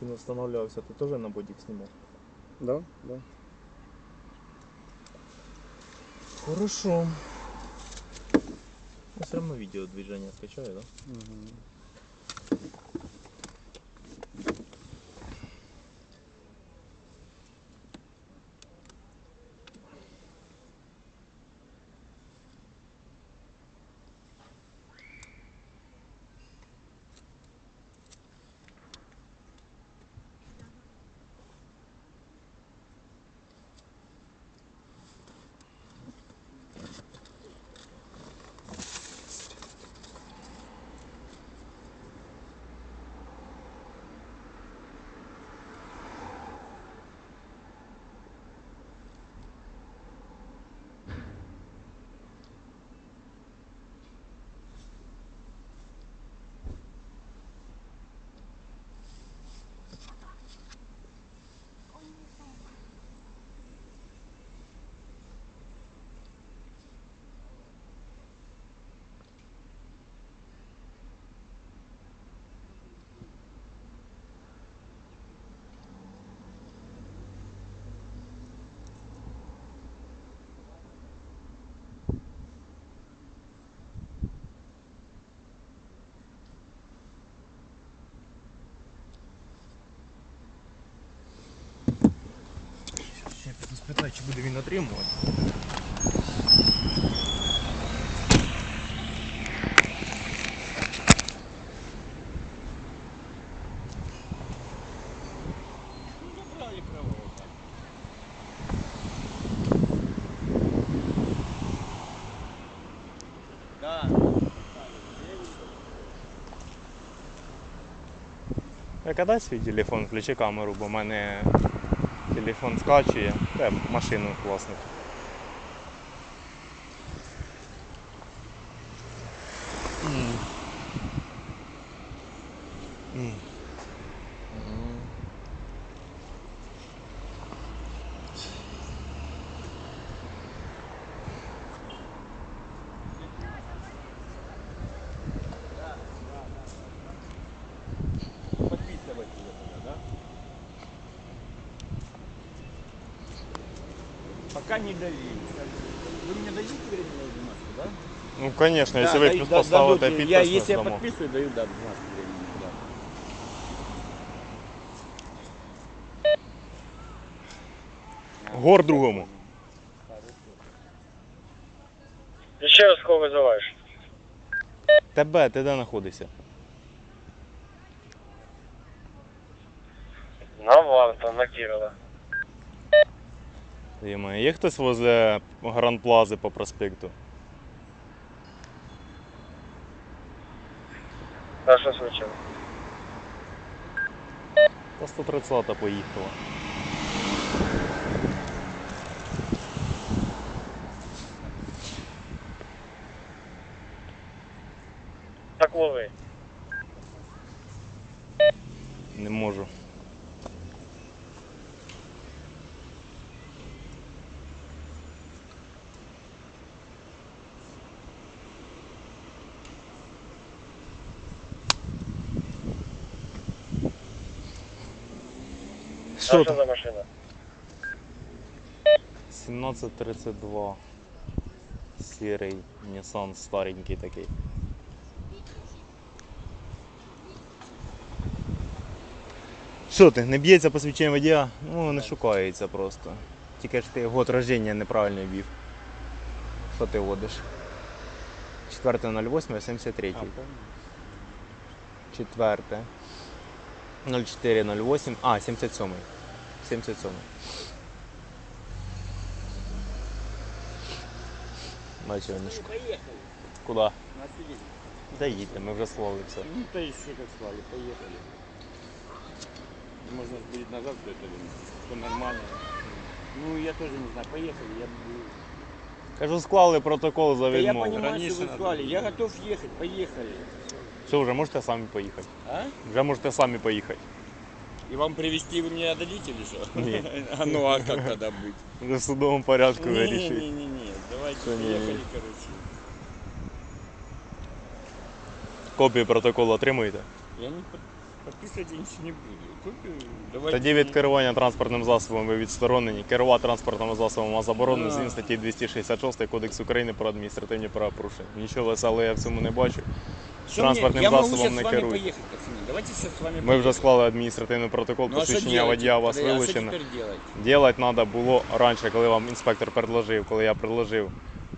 Як він встановлювався, ти теж на бодік знімав? Да, да. Хорошо. Ну, все равно видео движения скачаю, да? Угу. Ще піду спитаю, чи буде він отримувати. Забрали право. Да. Я дай свій телефон, включи камеру, бо в мене телефон скачує. Машину класно. Подписывать ее тогда, да? Пока не дали. Вы мне дадите временную бумажку, да? Ну, конечно, Да, плюс да- поставите дадут. підпис, Я, ми если я подписываю, даю да, бумажку временную, да. Гор другому. Ще раз кого визиваєш? Тебе, ти де знаходишся? На Варта, на Кирила. Є хтось возле Гранд Плази по проспекту? А що случилось? Та 130 поїхала. Так лови. Не можу. Що там? за машина? 1732. Сірий Nissan старенький такий. Що ти, не б'ється посвідчення водія? Ну, не шукається просто. Тільки ж ти год рождення неправильно ввів. Що ти водиш? 4.08.73. Четверте. 0408. А, 77. 77. Бачу, не шукаю. Поехали. Куди? На сиденье. Да їдьте, ми вже склали все. Ну, то есть все как слали, поехали. Можно будет назад все это. Все нормально. Ну, я тоже не знаю, поехали. Я, Кажу, склали протокол за Да я відмову. понимаю, что вы слали. Я готов ехать, поехали. Все, вже можете самі поїхати. А? Вже можете самі поїхати. И вам привезти вы мне отдадите или что? Нет. А ну а как тогда быть? Вже в судовому порядку Не, не, вирішить. не, не, не. Давайте давайте, Всё, не- поехали, короче. Копію протоколу отримуєте? Я не под- подписывать я ничего не буду. Копию давайте. Тоді від керування транспортним засобом ви відсторонені. Керувати транспортним засобом вас заборонено А. згідно статті 266 Кодексу України про адміністративні правопорушення. Нічого веселого я в цьому не бачу. Что транспортным мне, я могу засобом сейчас не с вами керуй. поехать, пацаны. Давайте сейчас с вами Ми вже поехали. склали адміністративний протокол, Ну, а что посвідчення делать? водія у вас Подожди, а что вилучено. теперь делать? Ділать треба було раніше, коли вам інспектор предложив, коли я предложив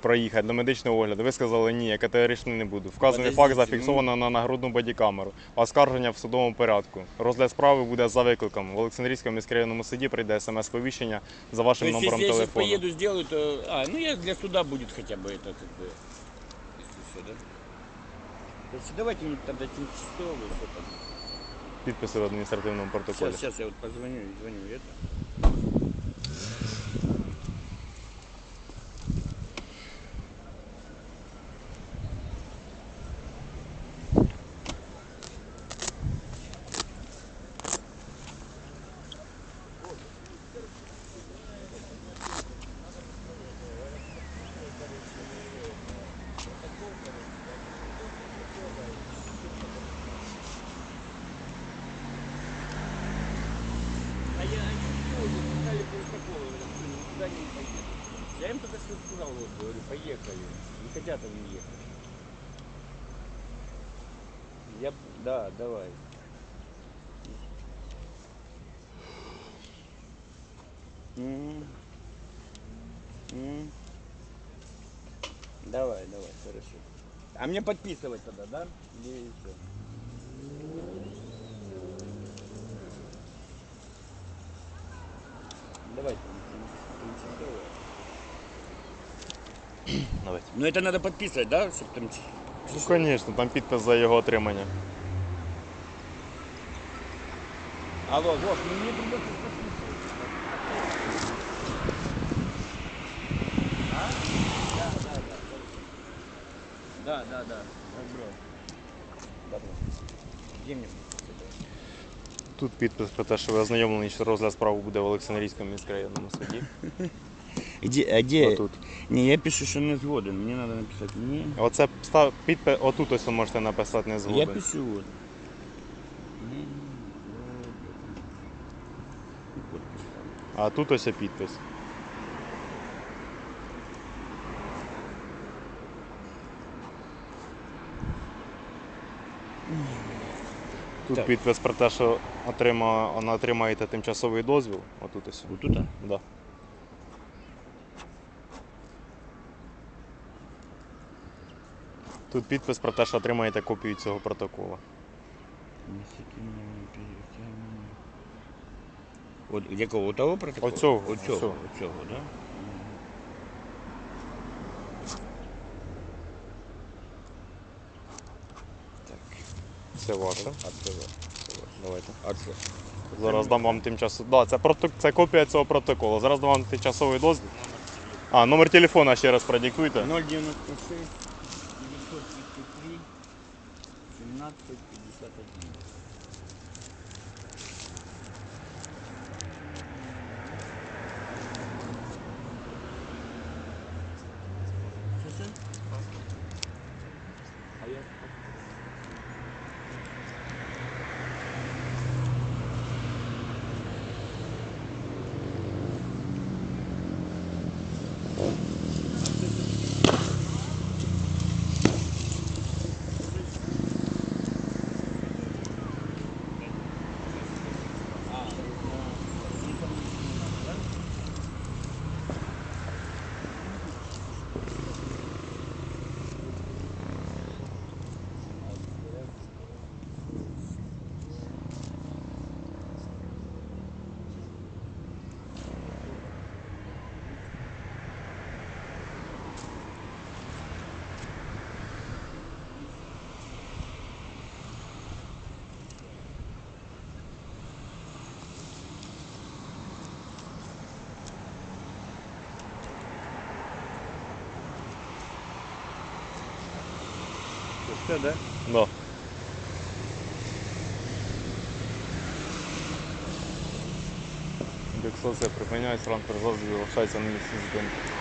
проїхати до медичного огляду. Ви сказали ні, я категорично не буду. Вказаний факт Подождіть, зафіксовано на нагрудну бодікамеру. Оскарження в судовому порядку. Розгляд справи буде за викликом. В Олександрійському міськрайонному суді прийде смс-повіщення за То вашим есть, номером если я сейчас телефону. поеду, сделаю, то... А, ну я для суда будет хотя бы это, как бы, если все, да? Есть давайте мне тогда тимчасовый, что там. Підписи в адміністративному протоколі. Сейчас, сейчас я вот позвоню, и звоню это. Сказал, вот, говорю, поехали. Не хотят они ехать. Я, да, давай. М. М. Давай, давай, хорошо. А мне подписывать тогда, да? Или что? Давайте. Ну это надо подписывать, да? Чтоб там... Ну, звісно, там підпис за його отримання. Алло, Вов, ну мне придется подписывать. А? Да, да, да. Да, да, да. Добро. Добро. Где мне? Тут підпис про те, що ви ознайомлені, що розгляд справи буде в Олександрійському міськрайонному суді. Где, а где? Отут. Не, я пишу, что не сгоден. Мне надо написать не. Оце став підпис, отут ось ви можете написати не Я згоден. пишу. И подпись ставлю. А тут ось підпис. Тут Так. підпис про те, що отрима, вона отримаєте тимчасовий дозвіл. Отут ось. Вот тут, а? Да. Тут підпис про те, що отримаєте копію цього протоколу. Вот якого? Того протоколу? Оцього, Оцього, оцього. оцього, да? Так, Це ваше. а це ваше. Давайте. А це? Зараз дам вам тимчасовий. Да, це, проток... це копія цього протоколу. Зараз дам вам тимчасовий дозвіл. А, номер телефона ще раз продиктуйте. 096 17 Все, да? Да. Індексація припиняється, транспорт засобів залишається на місці зупинки.